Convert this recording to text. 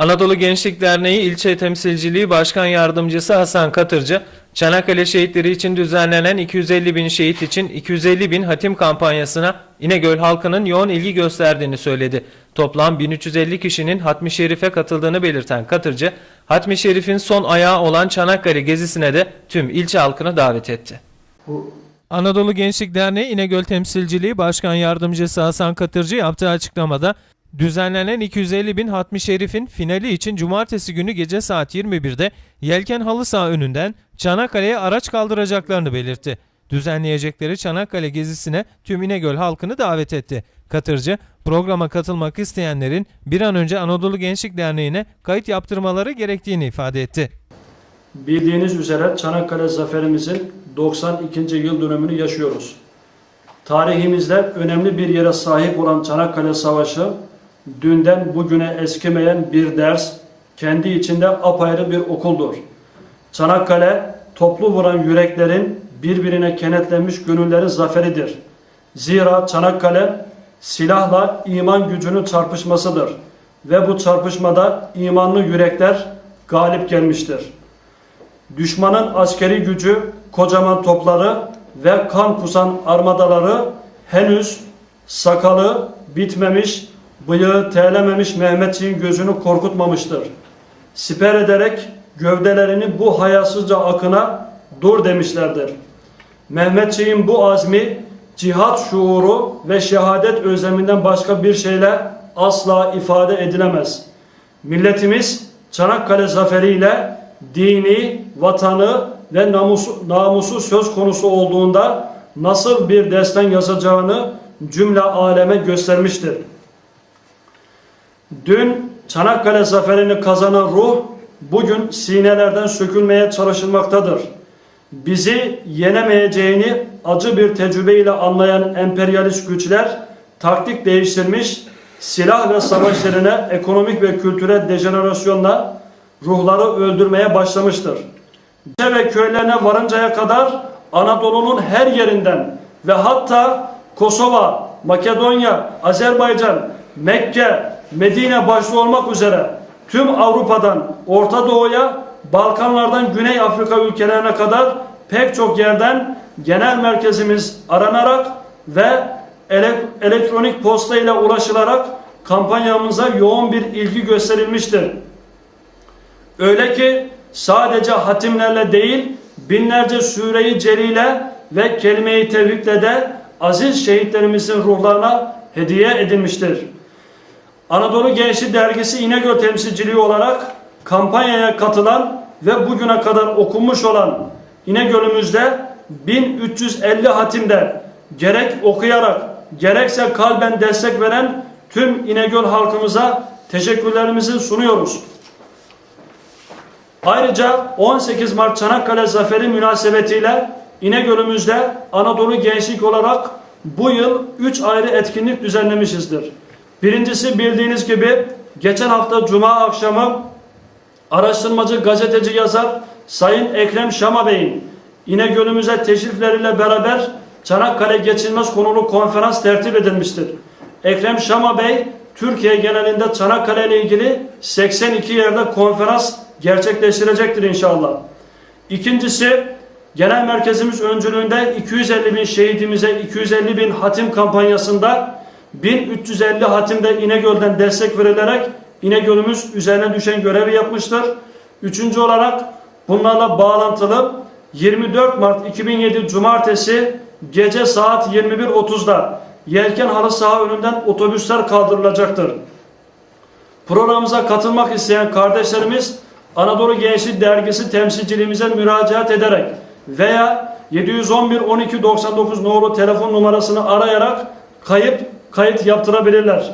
Anadolu Gençlik Derneği İlçe Temsilciliği Başkan Yardımcısı Hasan Katırcı, Çanakkale şehitleri için düzenlenen 250 bin şehit için 250 bin hatim kampanyasına İnegöl halkının yoğun ilgi gösterdiğini söyledi. Toplam 1350 kişinin Hatmi Şerif'e katıldığını belirten Katırcı, Hatmi Şerif'in son ayağı olan Çanakkale gezisine de tüm ilçe halkını davet etti. Anadolu Gençlik Derneği İnegöl Temsilciliği Başkan Yardımcısı Hasan Katırcı yaptığı açıklamada düzenlenen 250 bin Hatmi Şerif'in finali için cumartesi günü gece saat 21'de Yelken Halı Saha önünden Çanakkale'ye araç kaldıracaklarını belirtti. Düzenleyecekleri Çanakkale gezisine tüm İnegöl halkını davet etti. Katırcı, programa katılmak isteyenlerin bir an önce Anadolu Gençlik Derneği'ne kayıt yaptırmaları gerektiğini ifade etti. Bildiğiniz üzere Çanakkale zaferimizin 92. yıl dönümünü yaşıyoruz. Tarihimizde önemli bir yere sahip olan Çanakkale Savaşı, dünden bugüne eskimeyen bir ders, kendi içinde apayrı bir okuldur. Çanakkale, toplu vuran yüreklerin birbirine kenetlenmiş gönüllerin zaferidir. Zira Çanakkale, silahla iman gücünün çarpışmasıdır. Ve bu çarpışmada imanlı yürekler galip gelmiştir. Düşmanın askeri gücü, kocaman topları ve kan kusan armadaları henüz sakalı bitmemiş, bıyığı terlememiş Mehmetçiğin gözünü korkutmamıştır. Siper ederek gövdelerini bu hayasızca akına dur demişlerdir. Mehmetçiğin bu azmi, cihat şuuru ve şehadet özleminden başka bir şeyle asla ifade edilemez. Milletimiz Çanakkale zaferiyle dini, vatanı ve namusu, namusu söz konusu olduğunda nasıl bir destan yazacağını cümle aleme göstermiştir. Dün Çanakkale zaferini kazanan ruh bugün sinelerden sökülmeye çalışılmaktadır. Bizi yenemeyeceğini acı bir tecrübeyle anlayan emperyalist güçler taktik değiştirmiş, silah ve savaş yerine ekonomik ve kültürel dejenerasyonla ruhları öldürmeye başlamıştır. İlçe ve köylerine varıncaya kadar Anadolu'nun her yerinden ve hatta Kosova, Makedonya, Azerbaycan, Mekke, Medine başta olmak üzere tüm Avrupa'dan Orta Doğu'ya, Balkanlardan Güney Afrika ülkelerine kadar pek çok yerden genel merkezimiz aranarak ve ele- elektronik posta ile ulaşılarak kampanyamıza yoğun bir ilgi gösterilmiştir. Öyle ki sadece hatimlerle değil binlerce sureyi celile ve kelime-i tevhidle de aziz şehitlerimizin ruhlarına hediye edilmiştir. Anadolu Gençliği Dergisi İnegöl temsilciliği olarak kampanyaya katılan ve bugüne kadar okunmuş olan İnegöl'ümüzde 1350 hatimde gerek okuyarak gerekse kalben destek veren tüm İnegöl halkımıza teşekkürlerimizi sunuyoruz. Ayrıca 18 Mart Çanakkale Zaferi münasebetiyle İnegöl'ümüzde Anadolu Gençlik olarak bu yıl 3 ayrı etkinlik düzenlemişizdir. Birincisi bildiğiniz gibi geçen hafta Cuma akşamı araştırmacı gazeteci yazar Sayın Ekrem Şama Bey'in İnegöl'ümüze teşrifleriyle beraber Çanakkale Geçilmez konulu konferans tertip edilmiştir. Ekrem Şama Bey Türkiye genelinde Çanakkale ile ilgili 82 yerde konferans gerçekleştirecektir inşallah. İkincisi genel merkezimiz öncülüğünde 250 bin şehidimize 250 bin hatim kampanyasında 1350 hatimde İnegöl'den destek verilerek İnegöl'ümüz üzerine düşen görevi yapmıştır. Üçüncü olarak bunlarla bağlantılı 24 Mart 2007 Cumartesi gece saat 21.30'da Yelken Halı Saha önünden otobüsler kaldırılacaktır. Programımıza katılmak isteyen kardeşlerimiz Anadolu Gençlik Dergisi temsilciliğimize müracaat ederek veya 711 12 99 nolu telefon numarasını arayarak kayıp kayıt yaptırabilirler.